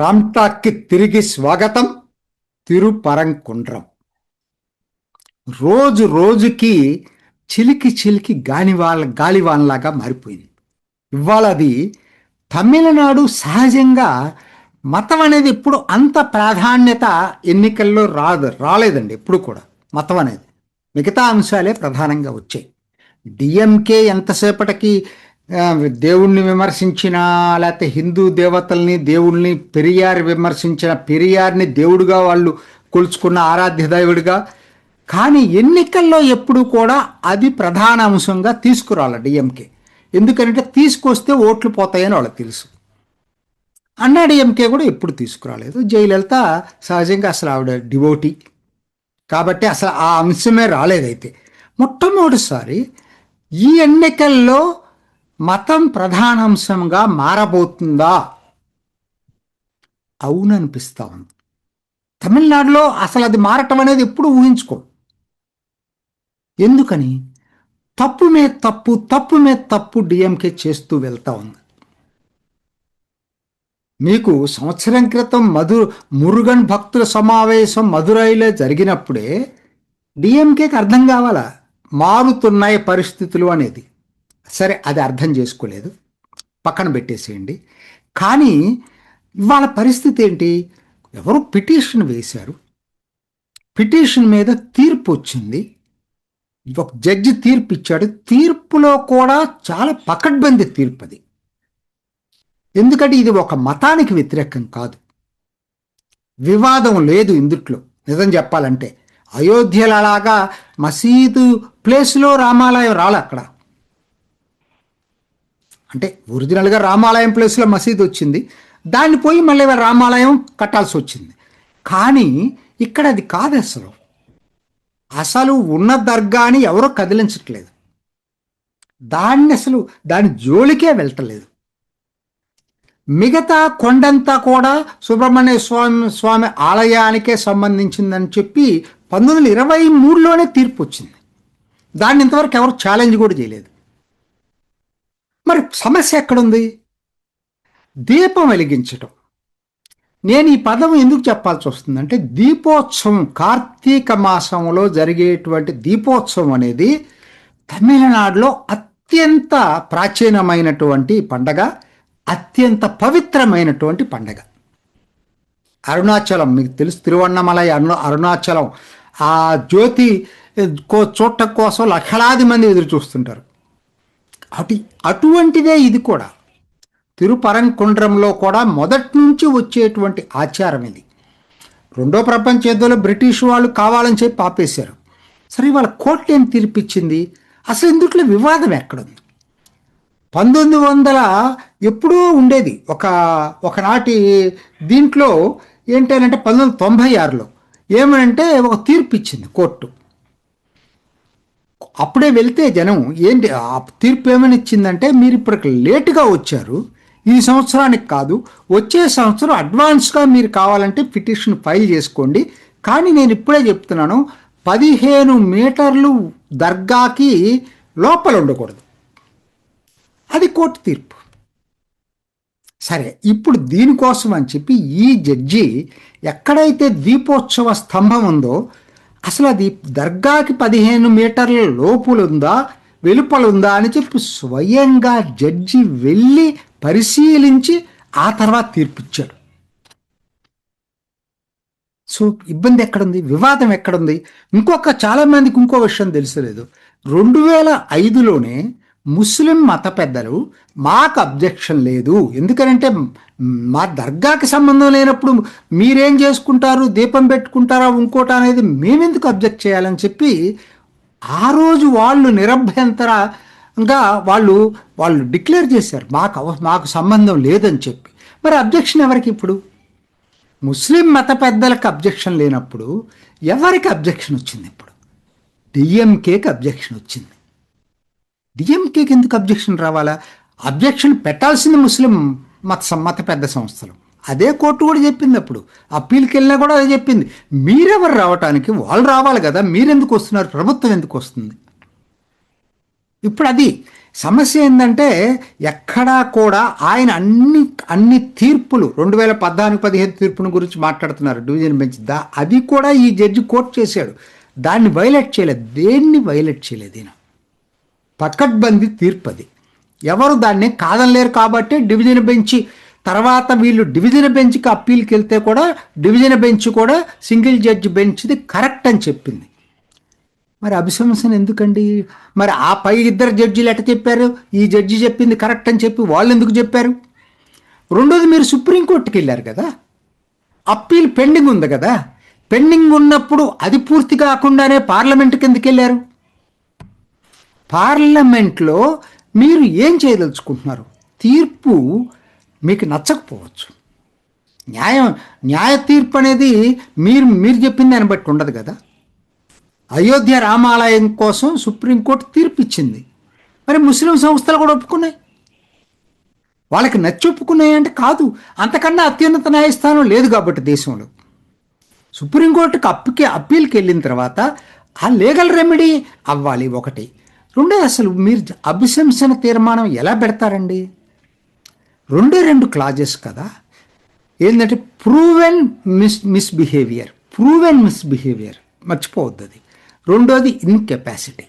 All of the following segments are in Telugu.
రామ్టాక్కి తిరిగి స్వాగతం తిరుపరంకుండ్రం. రోజు రోజుకి చిలికి చిలికి గానివాళ్ళ గాలివాన్లాగా మారిపోయింది. ఇవాళ అది తమిళనాడు సహజంగా మతం అనేది ఎప్పుడు అంత ప్రాధాన్యత ఎన్నికల్లో రాదు రాలేదండి ఎప్పుడు కూడా మతం అనేది. మిగతా అంశాలే ప్రధానంగా వచ్చాయి. డిఎంకే ఎంతసేపటికి దేవుణ్ణి విమర్శించిన లేకపోతే హిందూ దేవతల్ని దేవుణ్ణి పెరియార్ విమర్శించిన పెరియార్ని దేవుడిగా వాళ్ళు కొలుచుకున్న ఆరాధ్య దైవుడిగా. కానీ ఎన్నికల్లో ఎప్పుడు కూడా అది ప్రధాన అంశంగా తీసుకురావాలి డిఎంకే ఎందుకంటే తీసుకొస్తే ఓట్లు పోతాయని వాళ్ళకి తెలుసు. అన్నా డిఎంకే కూడా ఎప్పుడు తీసుకురాలేదు. జయలలిత సహజంగా అసలు ఆవిడ డివోటీ. కాబట్టి అసలు ఆ అంశమే రాలేదైతే. మొట్టమొదటిసారి ఈ ఎన్నికల్లో మతం ప్రధానాంశంగా మారబోతుందా? అవుననిపిస్తా ఉంది. తమిళనాడులో అసలు అది మారటం అనేది ఎప్పుడు ఊహించుకో. ఎందుకని? తప్పు మీద తప్పు తప్పు మీద తప్పు డిఎంకే చేస్తూ వెళ్తా ఉంది. మీకు సంవత్సరం క్రితం మధు మురుగన్ భక్తుల సమావేశం మధురైలో జరిగినప్పుడే డిఎంకేకి అర్థం కావాలా? మారుతున్నాయి పరిస్థితులు అనేది. సరే అది అర్థం చేసుకోలేదు. పక్కన పెట్టేసేయండి. కానీ ఇవాళ పరిస్థితి ఏంటి? ఎవరు పిటిషన్ వేశారు. పిటిషన్ మీద తీర్పు వచ్చింది. ఒక జడ్జి తీర్పు ఇచ్చాడు. తీర్పులో కూడా చాలా పకడ్బందీ తీర్పు అది. ఎందుకంటే ఇది ఒక మతానికి వ్యతిరేకం కాదు. వివాదం లేదు ఇందుట్లో. నిజం చెప్పాలంటే. అయోధ్యలలాగా మసీదు ప్లేస్లో రామాలయం రాలే అక్కడ. అంటే ఒరిజినల్గా రామాలయం ప్లేస్లో మసీదు వచ్చింది. దాన్ని పోయి మళ్ళీ రామాలయం కట్టాల్సి వచ్చింది. కానీ ఇక్కడ అది కాదు అసలు. అసలు ఉన్న దర్గాని ఎవరో కదిలించట్లేదు. దాన్ని అసలు దాని జోలికే వెళ్ళటలేదు మిగతా కొండంతా కూడా సుబ్రహ్మణ్య స్వామి స్వామి ఆలయానికే సంబంధించిందని చెప్పి పంతొమ్మిది వందల ఇరవై మూడులోనే తీర్పు వచ్చింది. దాన్ని ఇంతవరకు ఎవరు ఛాలెంజ్ కూడా చేయలేదు. మరి సమస్య ఎక్కడుంది? దీపం వెలిగించటం. నేను ఈ పదం ఎందుకు చెప్పాల్సి వస్తుందంటే దీపోత్సవం కార్తీక మాసంలో జరిగేటువంటి దీపోత్సవం అనేది తమిళనాడులో అత్యంత ప్రాచీనమైనటువంటి పండగ అత్యంత పవిత్రమైనటువంటి పండగ. అరుణాచలం మీకు తెలుసు తిరువన్నమలై అరుణ అరుణాచలం. ఆ జ్యోతి కో చూడటం కోసం లక్షలాది మంది ఎదురు చూస్తుంటారు. అటు అటువంటిదే ఇది కూడా. తిరుపరంకుండ్రంలో కూడా మొదటి నుంచి వచ్చేటువంటి ఆచారం ఇది. రెండో ప్రపంచ యుద్ధంలో బ్రిటిష్ వాళ్ళు కావాలని చెప్పి ఆపేశారు. సరే వాళ్ళ కోర్టు ఏం తీర్పిచ్చింది? అసలు ఇందుట్లో వివాదం ఎక్కడుంది? పంతొమ్మిది వందల ఎప్పుడూ ఉండేది. ఒక ఒకనాటి దీంట్లో ఏంటంటే పంతొమ్మిది వందల తొంభై ఆరులో ఏమనంటే ఒక తీర్పు ఇచ్చింది కోర్టు. అప్పుడే వెళ్తే జనం ఏంటి ఆ తీర్పు ఏమని ఇచ్చిందంటే మీరు ఇప్పటికి లేటుగా వచ్చారు. ఈ సంవత్సరానికి కాదు వచ్చే సంవత్సరం అడ్వాన్స్గా మీరు కావాలంటే పిటిషన్ ఫైల్ చేసుకోండి. కానీ నేను ఇప్పుడే చెప్తున్నాను పదిహేను మీటర్లు దర్గాకి లోపల ఉండకూడదు. అది కోర్టు తీర్పు. సరే ఇప్పుడు దీనికోసం అని చెప్పి ఈ జడ్జి ఎక్కడైతే దీపోత్సవ స్తంభం ఉందో అసలు అది దర్గాకి పదిహేను మీటర్ల లోపులుందా వెలుపలుందా అని చెప్పి స్వయంగా జడ్జి వెళ్ళి పరిశీలించి ఆ తర్వాత తీర్పిచ్చాడు. సో ఇబ్బంది ఎక్కడుంది? వివాదం ఎక్కడుంది? ఇంకొక చాలామందికి ఇంకో విషయం తెలిసలేదు. రెండు వేల ఐదులోనే ముస్లిం మత పెద్దలు మాకు అబ్జెక్షన్ లేదు. ఎందుకంటే మా దర్గాకి సంబంధం లేనప్పుడు మీరేం చేసుకుంటారు? దీపం పెట్టుకుంటారా? ఇంకోట అనేది మేమెందుకు అబ్జెక్ట్ చేయాలని చెప్పి ఆ రోజు వాళ్ళు నిరభ్యంతరంగా వాళ్ళు వాళ్ళు డిక్లేర్ చేశారు. మాకు అవ- మాకు సంబంధం లేదని చెప్పి. మరి అబ్జెక్షన్ ఎవరికి ఇప్పుడు? ముస్లిం మత పెద్దలకు అబ్జెక్షన్ లేనప్పుడు ఎవరికి అబ్జెక్షన్ వచ్చింది ఇప్పుడు? డిఎంకేకి అబ్జెక్షన్ వచ్చింది. డిఎంకేకి ఎందుకు అబ్జెక్షన్ రావాలా? అబ్జెక్షన్ పెట్టాల్సింది ముస్లిం మత మత పెద్ద సంస్థలు. అదే కోర్టు కూడా చెప్పింది అప్పుడు. అప్పీల్కి వెళ్ళినా కూడా అదే చెప్పింది. మీరెవరు రావటానికి వాళ్ళు రావాలి కదా మీరెందుకు వస్తున్నారు ప్రభుత్వం ఎందుకు వస్తుంది? ఇప్పుడు అది సమస్య ఏంటంటే ఎక్కడా కూడా ఆయన అన్ని అన్ని తీర్పులు రెండు వేల పద్నాలుగు పదిహేను తీర్పును గురించి మాట్లాడుతున్నారు డివిజన్ బెంచ్ దా. అది కూడా ఈ జడ్జి కోర్టు చేశాడు. దాన్ని వైలెట్ చేయలేదు. దేన్ని వైలెట్ చేయలేదు ఈయన? పకడ్బందీ తీర్పు అది ఎవరు దాన్ని కాదనలేరు కాబట్టి డివిజన్ బెంచ్ తర్వాత వీళ్ళు డివిజన్ బెంచ్కి అప్పీల్కి వెళ్తే కూడా డివిజన్ బెంచ్ కూడా సింగిల్ జడ్జి బెంచ్ది కరెక్ట్ అని చెప్పింది. మరి అభిశంసన ఎందుకండి? మరి ఆ పై ఇద్దరు జడ్జిలు ఎట చెప్పారు? ఈ జడ్జి చెప్పింది కరెక్ట్ అని చెప్పి వాళ్ళు ఎందుకు చెప్పారు? రెండోది మీరు సుప్రీంకోర్టుకి వెళ్ళారు కదా? అప్పీల్ పెండింగ్ ఉంది కదా? పెండింగ్ ఉన్నప్పుడు అది పూర్తి కాకుండానే పార్లమెంట్కి ఎందుకు వెళ్ళారు. పార్లమెంట్లో మీరు ఏం చేయదలుచుకుంటున్నారు? తీర్పు మీకు నచ్చకపోవచ్చు. న్యాయం న్యాయ తీర్పు అనేది మీరు మీరు చెప్పింది దాన్ని బట్టి ఉండదు కదా? అయోధ్య రామాలయం కోసం సుప్రీంకోర్టు తీర్పు ఇచ్చింది మరి ముస్లిం సంస్థలు కూడా ఒప్పుకున్నాయి. వాళ్ళకి నచ్చి ఒప్పుకున్నాయి అంటే కాదు. అంతకన్నా అత్యున్నత న్యాయస్థానం లేదు కాబట్టి దేశంలో. సుప్రీంకోర్టుకి అప్పుకి అప్పీల్కి వెళ్ళిన తర్వాత ఆ లీగల్ రెమెడీ అవ్వాలి ఒకటి. రెండో అసలు మీరు అభిశంసన తీర్మానం ఎలా పెడతారండి? రెండే రెండు క్లాజెస్ కదా. ఏంటంటే proven mis misbehaviour proven misbehaviour మర్చిపోవద్దు అది రెండోది ఇన్కెపాసిటీ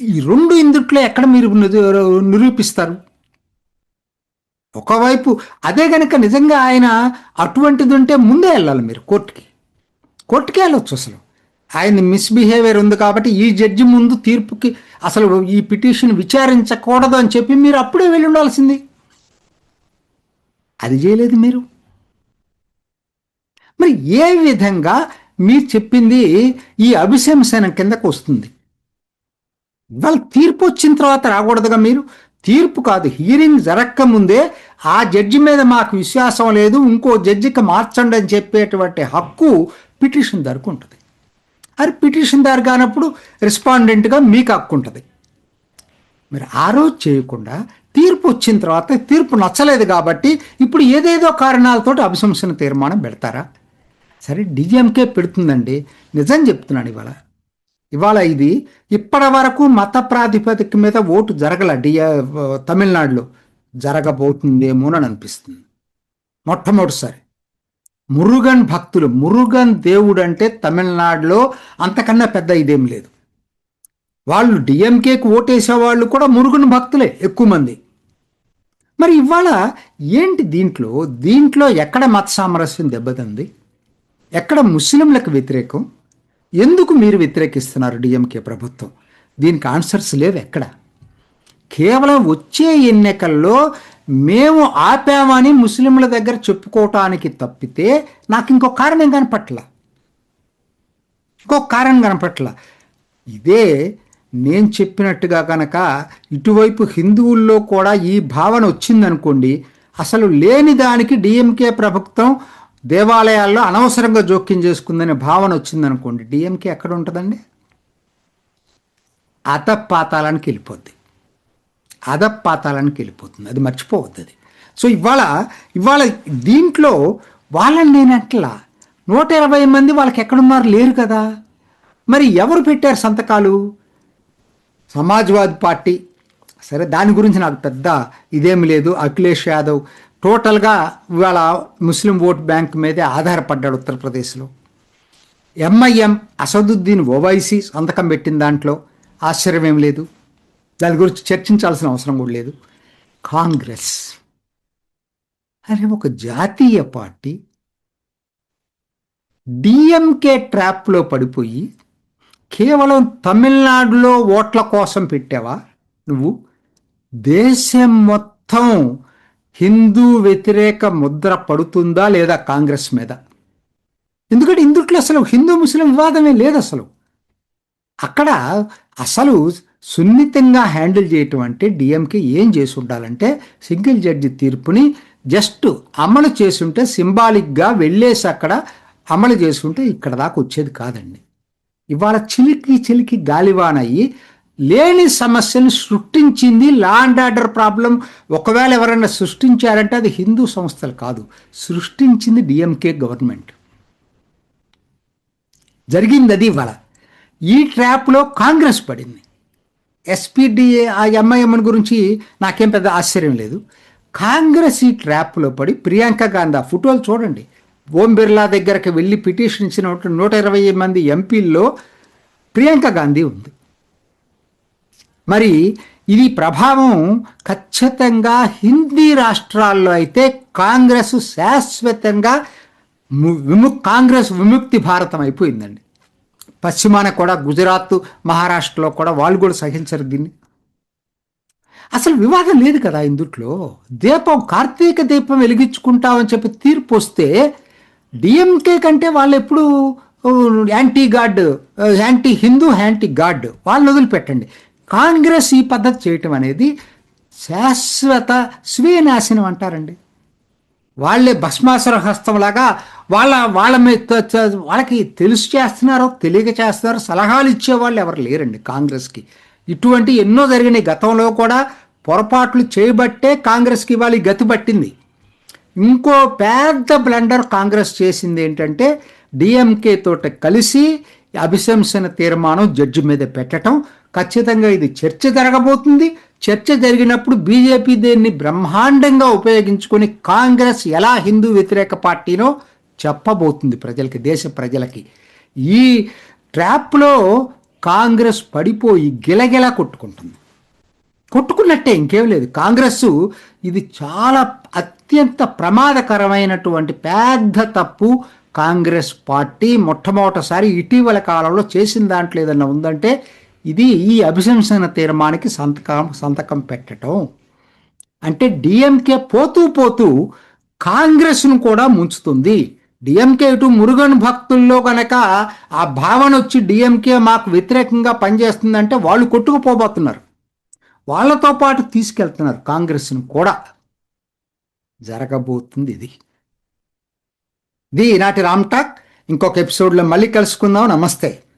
ఈ రెండు ఇందుట్లో ఎక్కడ మీరు నిరూపిస్తారు? ఒకవైపు అదే గనక నిజంగా ఆయన అటువంటిది ఉంటే ముందే వెళ్ళాలి మీరు కోర్టుకి. కోర్టుకే వెళ్ళొచ్చు అసలు. ఆయన మిస్బిహేవియర్ ఉంది కాబట్టి ఈ జడ్జి ముందు తీర్పుకి అసలు ఈ పిటిషన్ విచారించకూడదు అని చెప్పి మీరు అప్పుడే వెళ్ళి ఉండాల్సింది. అది చేయలేదు మీరు. మరి ఏ విధంగా మీరు చెప్పింది ఈ అభిశంసన కిందకు వస్తుంది? వాళ్ళ తీర్పు వచ్చిన తర్వాత రాకూడదుగా మీరు? తీర్పు కాదు హీరింగ్ జరక్క ముందే ఆ జడ్జి మీద మాకు విశ్వాసం లేదు ఇంకో జడ్జికి మార్చండి అని చెప్పేటువంటి హక్కు పిటిషన్ దారికి అది పిటిషన్ దారి కానప్పుడు రెస్పాండెంట్గా మీకు హక్కు ఉంటుంది. మీరు ఆ రోజు చేయకుండా తీర్పు వచ్చిన తర్వాత తీర్పు నచ్చలేదు కాబట్టి ఇప్పుడు ఏదేదో కారణాలతో అభిశంసన తీర్మానం పెడతారా? సరే డిఎంకే పెడుతుందండి. నిజం చెప్తున్నాను ఇవాళ. ఇవాళ ఇది ఇప్పటి వరకు మత ప్రాతిపదిక మీద ఓటు జరగల డిఎ తమిళనాడులో జరగబోతుందేమోనని అనిపిస్తుంది. మొట్టమొదటిసారి. మురుగన్ భక్తులు. మురుగన్ దేవుడు అంటే తమిళనాడులో అంతకన్నా పెద్ద ఇదేం లేదు. వాళ్ళు డిఎంకేకి ఓటేసే వాళ్ళు కూడా మురుగన్ భక్తులే ఎక్కువ మంది. మరి ఇవాళ ఏంటి దీంట్లో? దీంట్లో ఎక్కడ మత సామరస్యం దెబ్బతింది? ఎక్కడ ముస్లింలకు వ్యతిరేకం? ఎందుకు మీరు వ్యతిరేకిస్తున్నారు డిఎంకే ప్రభుత్వం? దీనికి ఆన్సర్స్ లేవు ఎక్కడ? కేవలం వచ్చే ఎన్నికల్లో మేము ఆపామని ముస్లింల దగ్గర చెప్పుకోవటానికి తప్పితే నాకు ఇంకో కారణం కనపట్ల? ఇంకో కారణం కనపట్ల? ఇదే నేను చెప్పినట్టుగా కనుక ఇటువైపు హిందువుల్లో కూడా ఈ భావన వచ్చిందనుకోండి అసలు లేని దానికి డిఎంకే ప్రభుత్వం దేవాలయాల్లో అనవసరంగా జోక్యం చేసుకుందనే భావన వచ్చిందనుకోండి డిఎంకే ఎక్కడ ఉంటుందండి? అతపాతాలానికి వెళ్ళిపోద్ది. అదపాతాలానికి వెళ్ళిపోతుంది అది మర్చిపోవద్దు అది. సో ఇవాళ ఇవాళ దీంట్లో వాళ్ళని నేనట్లా నూట ఇరవై మంది వాళ్ళకి ఎక్కడున్నారు లేరు కదా. మరి ఎవరు పెట్టారు సంతకాలు? సమాజ్వాద్ పార్టీ. సరే దాని గురించి నాకు పెద్ద ఇదేమి లేదు. అఖిలేష్ యాదవ్ టోటల్గా ఇవాళ ముస్లిం ఓట్ బ్యాంక్ మీదే ఆధారపడ్డాడు ఉత్తరప్రదేశ్లో. ఎంఐఎం అసదుద్దీన్ ఓవైసీ సంతకం పెట్టిన దాంట్లో ఆశ్చర్యం ఏం లేదు. దాని గురించి చర్చించాల్సిన అవసరం కూడా లేదు. కాంగ్రెస్ అరే ఒక జాతీయ పార్టీ డిఎంకే ట్రాప్లో పడిపోయి కేవలం తమిళనాడులో ఓట్ల కోసం పెట్టావా? నువ్వు దేశం మొత్తం హిందూ వ్యతిరేక ముద్ర పడుతుందా లేదా కాంగ్రెస్ మీద? ఎందుకంటే ఇందుట్లో అసలు హిందూ ముస్లిం వివాదమే లేదు అసలు. అక్కడ అసలు సున్నితంగా హ్యాండిల్ చేయటం అంటే డిఎంకే ఏం చేసి ఉండాలంటే సింగిల్ జడ్జి తీర్పుని జస్ట్ అమలు చేసుంటే సింబాలిక్గా వెళ్ళేసి అక్కడ అమలు చేసుంటే ఇక్కడ దాకా వచ్చేది కాదండి. ఇవాళ చిలికి చిలికి గాలివానయ్యి లేని సమస్యను సృష్టించింది లా అండ్ ఆర్డర్ ప్రాబ్లం. ఒకవేళ ఎవరైనా సృష్టించారంటే అది హిందూ సంస్థలు కాదు. సృష్టించింది డిఎంకే గవర్నమెంట్. జరిగింది అది ఇవాళ. ఈ ట్రాప్లో కాంగ్రెస్ పడింది. ఎస్పీడిఏ ఆ ఎంఐఎంఎన్ గురించి నాకేం పెద్ద ఆశ్చర్యం లేదు. కాంగ్రెస్ ఈ ట్రాప్లో పడి ప్రియాంక గాంధీ ఆ ఫోటోలు చూడండి. ఓం బిర్లా దగ్గరకు వెళ్ళి పిటిషన్ ఇచ్చిన నూట ఇరవై మంది ఎంపీల్లో ప్రియాంక గాంధీ ఉంది. మరి ఇది ప్రభావం ఖచ్చితంగా హిందీ రాష్ట్రాల్లో అయితే కాంగ్రెస్ శాశ్వతంగా విము కాంగ్రెస్ విముక్తి భారతం అయిపోయిందండి. పశ్చిమాన కూడా గుజరాత్ మహారాష్ట్రలో కూడా వాళ్ళు కూడా సహించరు దీన్ని. అసలు వివాదం లేదు కదా ఇందుట్లో? దీపం కార్తీక దీపం వెలిగించుకుంటామని చెప్పి తీర్పు వస్తే డిఎంకే కంటే వాళ్ళు ఎప్పుడు anti god anti Hindu anti god వాళ్ళు వదిలిపెట్టండి. కాంగ్రెస్ ఈ పద్ధతి చేయటం అనేది శాశ్వత స్వీయ నాశనం అంటారండి. వాళ్ళే భస్మాసుర హస్తంలాగా వాళ్ళ వాళ్ళ మీద వాళ్ళకి తెలుసు చేస్తున్నారో తెలియక చేస్తున్నారో సలహాలు ఇచ్చేవాళ్ళు ఎవరు లేరండి కాంగ్రెస్కి. ఇటువంటి ఎన్నో జరిగినాయి. గతంలో కూడా పొరపాట్లు చేయబట్టే కాంగ్రెస్కి ఇవాళ గతి పట్టింది. ఇంకో పెద్ద బ్లండర్ కాంగ్రెస్ చేసింది ఏంటంటే డిఎంకే తోట కలిసి అభిశంసన తీర్మానం జడ్జి మీద పెట్టడం ఖచ్చితంగా ఇది చర్చ జరగబోతుంది. చర్చ జరిగినప్పుడు బీజేపీ దీన్ని బ్రహ్మాండంగా ఉపయోగించుకొని కాంగ్రెస్ ఎలా హిందూ వ్యతిరేక పార్టీనో చెప్పబోతుంది ప్రజలకి దేశ ప్రజలకి. ఈ ట్రాప్లో కాంగ్రెస్ పడిపోయి గిలగిలా కొట్టుకుంటుంది. కొట్టుకున్నట్టే ఇంకేం లేదు. కాంగ్రెస్ ఇది చాలా అత్యంత ప్రమాదకరమైనటువంటి పెద్ద తప్పు. కాంగ్రెస్ పార్టీ మొట్టమొదటిసారి ఇటీవల కాలంలో చేసిన దాంట్లో ఏదన్నా ఉందంటే ఇది ఈ అభిశంసన తీర్మానికి సంతకం సంతకం పెట్టడం అంటే డిఎంకే పోతూ పోతూ కాంగ్రెస్ను కూడా ముంచుతుంది. డిఎంకే ఇటు మురుగన్ భక్తుల్లో గనక ఆ భావన వచ్చి డిఎంకే మాకు వ్యతిరేకంగా పనిచేస్తుందంటే వాళ్ళు కొట్టుకుపోబోతున్నారు. వాళ్ళతో పాటు తీసుకెళ్తున్నారు కాంగ్రెస్ను కూడా. జరగబోతుంది ఇది. ఇది ఈనాటి రామ్టాక్ ఇంకొక ఎపిసోడ్లో మళ్ళీ కలుసుకుందాం. నమస్తే.